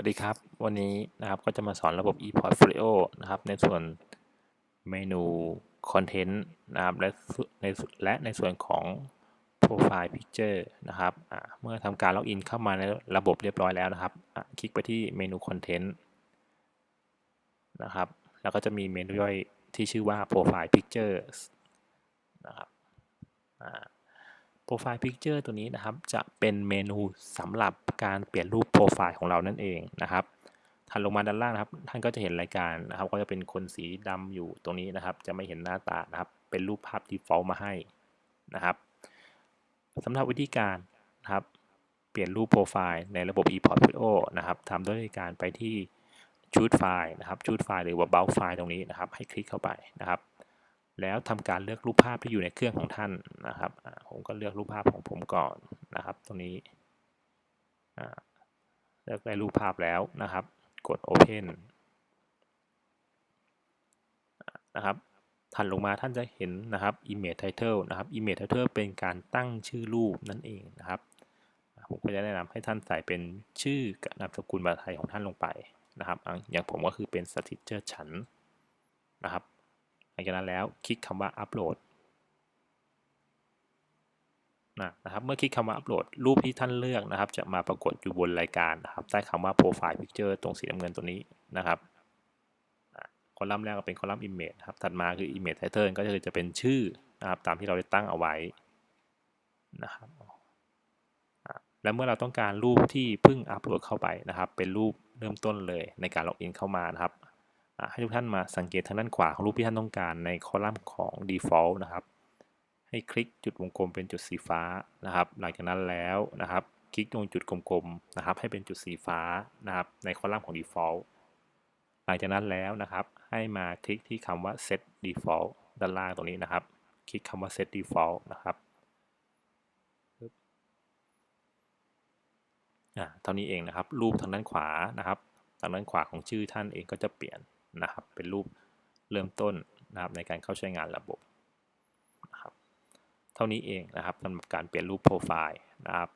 สวัสดีครับ วันนี้นะครับก็จะมาสอนระบบ ePortfolio นะครับ ในส่วนเมนู Content นะครับและในและในส่วนของ Profile Picture นะครับเมื่อทำการล็อกอินเข้ามาในระบบเรียบร้อยแล้วนะครับ คลิกไปที่เมนู Content นะครับ แล้วก็จะมีเมนูย่อยที่ชื่อว่า Profile Pictures นะครับอ่า Profile Picture ตัวนี้นะครับ จะเป็นเมนูสำหรับการเปลี่ยนรูปโปรไฟล์ของเรานั่นเองนะครับถัดลงมาด้านล่างนะครับ ท่านก็จะเห็นรายการนะครับ ก็จะเป็นคนสีดำอยู่ตรงนี้นะครับ จะไม่เห็นหน้าตานะครับ เป็นรูปภาพ default มาให้นะครับสำหรับวิธีการนะครับ เปลี่ยนรูปโปรไฟล์ในระบบ ePortfolio นะครับทำด้วยการไปที่ choose file นะครับ choose file หรือว่า bulk file ตรงนี้นะครับ ให้คลิกเข้าไปนะครับ แล้วทำการเลือกรูปภาพที่อยู่ในเครื่องของท่านนะครับ ผมก็เลือกรูปภาพของผมก่อนนะครับ ตรงนี้เลือกได้รูปภาพแล้วนะครับ กด Open นะครับถัดลงมาท่านจะเห็นนะครับ Image Title นะครับ Image Title เป็นการตั้งชื่อรูปนั่นเองนะครับ ผมก็จะแนะนำให้ท่านใส่เป็นชื่อกับนามสกุลภาษาไทยของท่านลงไปนะครับ อย่างผมก็คือเป็นสถิตเจอฉันนะครับ ลังจากนั้นแล้วคลิกคำว่าอัปโหลดนะนะครับเมื่อคลิกคำว่าอัปโหลดรูปที่ท่านเลือกนะครับ จะมาปรากฏอยู่บนรายการนะครับใต้คำว่า Profile Picture ตรงสีน้ำเงินตัวนี้นะครับอะคอลัมน์แรกก็เป็นคอลัมน์ Image ครับถัดมาคือ Image Title ก็คือจะเป็นชื่อนะครับตามที่เราได้ตั้งเอาไว้นะครับและเมื่อเราต้องการรูปที่เพิ่งอัปโหลดเข้าไปนะครับ เป็นรูปเริ่มต้นเลยในการล็อกอินเข้ามานะครับ ให้ทุกท่านมาสังเกตทางด้านขวาของรูปที่ท่านต้องการในคอลัมน์ของ default นะครับ ให้คลิกจุดวงกลมเป็นจุดสีฟ้านะครับ หลังจากนั้นแล้วนะครับ คลิกตรงจุดกลมๆนะครับ ให้เป็นจุดสีฟ้านะครับ ในคอลัมน์ของ default หลังจากนั้นแล้วนะครับ ให้มาคลิกที่คำว่า set default ด้านล่างตรงนี้นะครับ คลิกคำว่า set default นะครับอ่าเท่านี้เองนะครับ รูปทางด้านขวานะครับ ทางด้านขวาของชื่อท่านเองก็จะเปลี่ยน นะครับ เป็นรูปเริ่มต้นนะครับในการเข้าใช้งานระบบนะครับ เท่านี้เองนะครับสำหรับการเปลี่ยนรูปโปรไฟล์นะครับ